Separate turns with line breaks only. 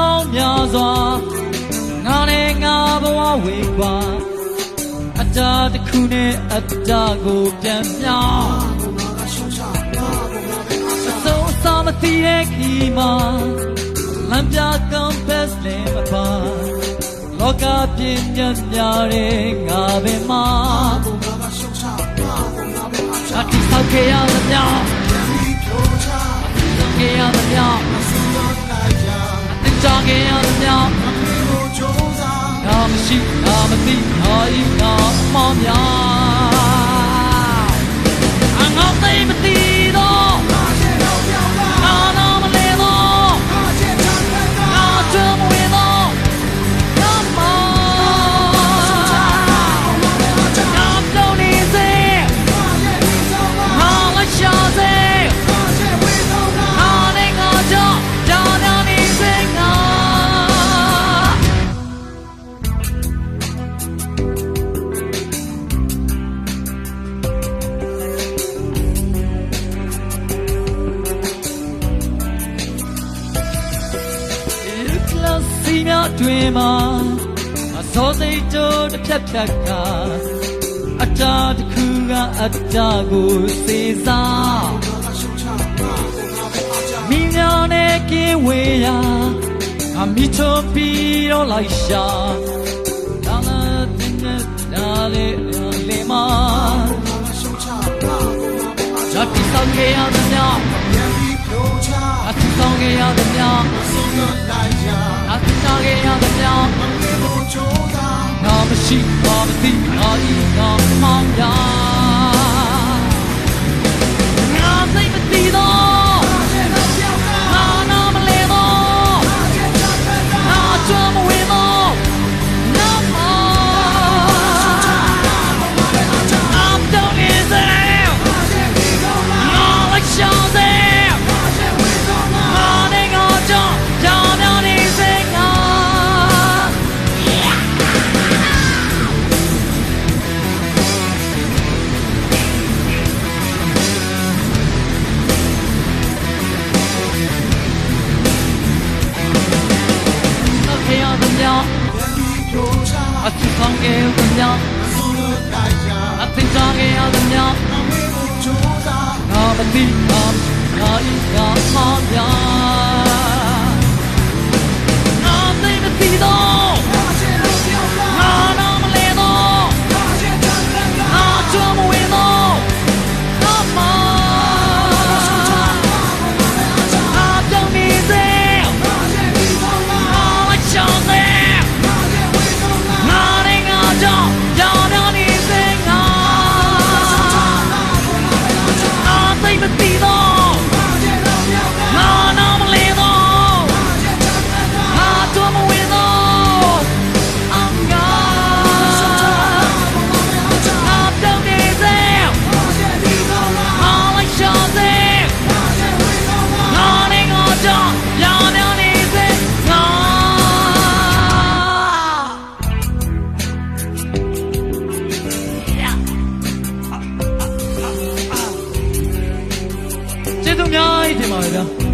သံမောင်းများစွာငါနဲ့ငါဘဝဝေကွာအတားတစ်ခုနဲ့အတားကိုပြန်မြောင်းအစိုးအစာမသိတဲ့ခီမှာလမ်းပြကောင်းဘက်လေမပါလောကပြင်းညံ့များတဲ့ငါပဲမှာအတိဆောက်ခဲ့ရသမျှခဲ့ရသမျှအ ရှိငါမသိငါဤငါမောင်းများ လပ်စီများတွင်မှာအစောစိတ်တို့တစ်ဖြတ်ဖြတ်ကအတားတစ်ခုကအတားကိုစေစားမိညာနဲ့ကင်းဝေးရာအမိချုံပြီးတော့လိုက်ရှာဒါလာတင်တဲ့ဒါလေးလေးမဇာတိဆောင်ခဲ့ရသမျှအတူဆောင်ခဲ့ရသမျှအတူဆောင် ခဲ့ရသမျှငါမရှိငါမသိငါဤငါမောင်းရ အချစ်ဆောင်ခဲ့သမျှအသင်္ချာခဲ့ရသမျှငါမသိငါငါဤငါမှားများငါသိမသိတော့ Ay, qué maravilla.